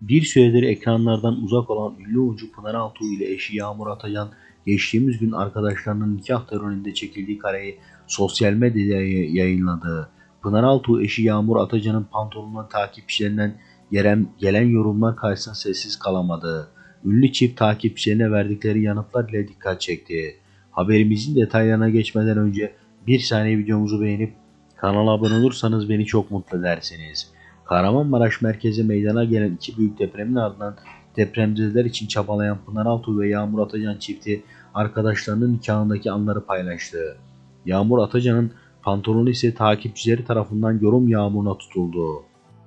Bir süredir ekranlardan uzak olan ünlü oyuncu Pınar Altuğ ile eşi Yağmur Atacan geçtiğimiz gün arkadaşlarının nikah töreninde çekildiği kareyi sosyal medyada yay- yayınladı. Pınar Altuğ eşi Yağmur Atacan'ın pantolonuna takipçilerinden gelen, gelen yorumlar karşısında sessiz kalamadı. Ünlü çift takipçilerine verdikleri yanıtlar ile dikkat çekti. Haberimizin detaylarına geçmeden önce bir saniye videomuzu beğenip kanala abone olursanız beni çok mutlu edersiniz. Kahramanmaraş merkezi meydana gelen iki büyük depremin ardından depremzedeler için çabalayan Pınar Altuğ ve Yağmur Atacan çifti arkadaşlarının nikahındaki anları paylaştı. Yağmur Atacan'ın pantolonu ise takipçileri tarafından yorum yağmuruna tutuldu.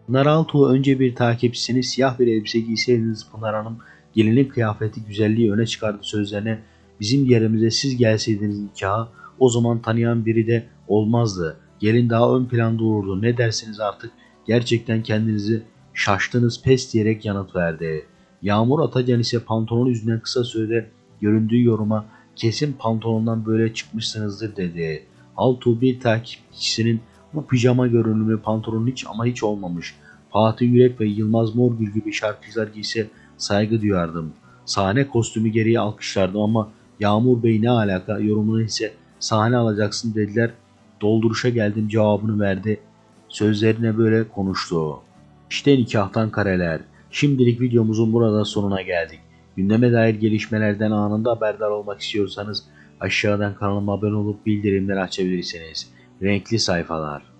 Pınar Altuğ önce bir takipçisini siyah bir elbise giyseydiniz Pınar Hanım gelinin kıyafeti güzelliği öne çıkardı sözlerine bizim yerimize siz gelseydiniz nikaha o zaman tanıyan biri de olmazdı. Gelin daha ön planda olurdu ne dersiniz artık gerçekten kendinizi şaştınız pes diyerek yanıt verdi. Yağmur Atacan ise pantolon yüzünden kısa sürede göründüğü yoruma kesin pantolondan böyle çıkmışsınızdır dedi. Altuğ bir takipçisinin bu pijama görünümlü pantolon hiç ama hiç olmamış. Fatih Yürek ve Yılmaz Morgül gibi şarkıcılar giyse saygı duyardım. Sahne kostümü gereği alkışlardım ama Yağmur Bey ne alaka yorumunu ise sahne alacaksın dediler. Dolduruşa geldim cevabını verdi. Sözlerine böyle konuştu. İşte nikahtan kareler. Şimdilik videomuzun burada sonuna geldik. Gündeme dair gelişmelerden anında haberdar olmak istiyorsanız aşağıdan kanalıma abone olup bildirimleri açabilirsiniz. Renkli sayfalar.